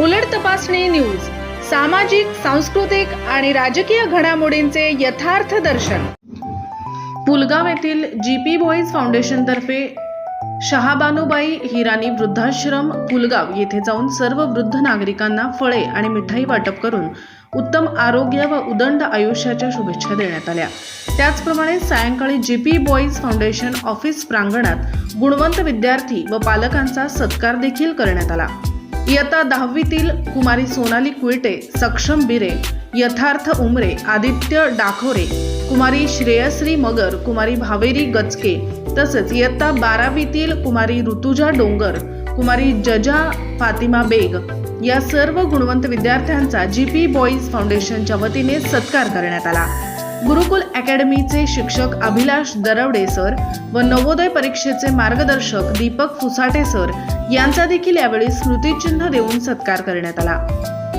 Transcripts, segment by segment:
उलट तपासणी न्यूज सामाजिक सांस्कृतिक आणि राजकीय घडामोडींचे यथार्थ दर्शन. पुलगाव येथील जी पी बॉईज फाउंडेशनतर्फे शहाबानूबाई हिरानी वृद्धाश्रम पुलगाव येथे जाऊन सर्व वृद्ध नागरिकांना फळे आणि मिठाई वाटप करून उत्तम आरोग्य व उदंड आयुष्याच्या शुभेच्छा देण्यात आल्या. त्याचप्रमाणे सायंकाळी G P boys foundation office प्रांगणात गुणवंत विद्यार्थी व पालकांचा सत्कार देखील करण्यात आला. इयत्ता दहावीतील कुमारी सोनाली कुळटे सक्षम बिरे यथार्थ उमरे आदित्य डाखोरे कुमारी श्रेयश्री मगर कुमारी भावेरी गचके तसेच इयत्ता बारावीतील कुमारी ऋतुजा डोंगर कुमारी जजा फातिमा बेग या सर्व गुणवंत विद्यार्थ्यांचा जी पी बॉईज फाउंडेशनच्या वतीने सत्कार करण्यात आला. गुरुकुल अकॅडमीचे शिक्षक अभिलाष दरवडे सर व नवोदय परीक्षेचे मार्गदर्शक दीपक फुसाटे सर यांचा देखील यावेळी स्मृतिचिन्ह देऊन सत्कार करण्यात आला.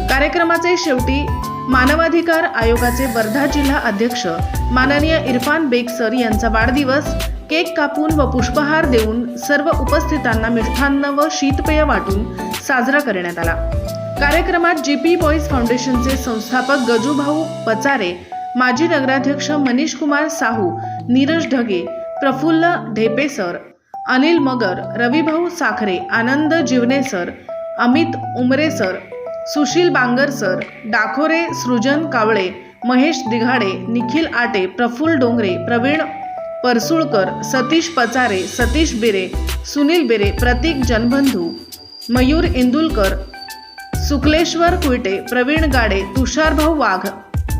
कार्यक्रमाचे शेवटी मानवाधिकार आयोगाचे वर्धा जिल्हा अध्यक्ष माननीय इरफान बेग सर यांचा वाढदिवस केक कापून व पुष्पहार देऊन सर्व उपस्थितांना मिष्ठान्न व शीतपेय वाटून साजरा करण्यात आला. कार्यक्रमात जी पी बॉईज फाउंडेशनचे संस्थापक गजूभाऊ पचारे माजी नगराध्यक्ष Manish Kumar Sahu Neeraj Dhage Praful Dhepe sir Anil Magar Ravibhau Sakhare Anand Jivane sir Amit Umare sir Sushil Bangar sir Dakhore Srujan Kawale Mahesh दिघाडे Nikhil आटे प्रफुल्ल डोंगरे प्रवीण परसुळकर सतीश पचारे सतीश बिरे सुनील बिरे प्रतीक जनबंधू मयूर इंदुलकर शुक्लेश्वर कुईटे प्रवीण गाडे तुषारभाऊ वाघ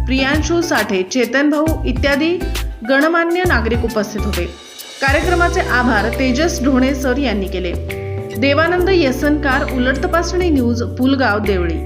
प्रियांशू साठे चेतनभाऊ इत्यादी गणमान्य नागरिक उपस्थित होते. कार्यक्रमाचे आभार तेजस ढोणे सर यांनी केले. देवानंद येसनकार उलट तपासणी न्यूज पुलगाव देवळी.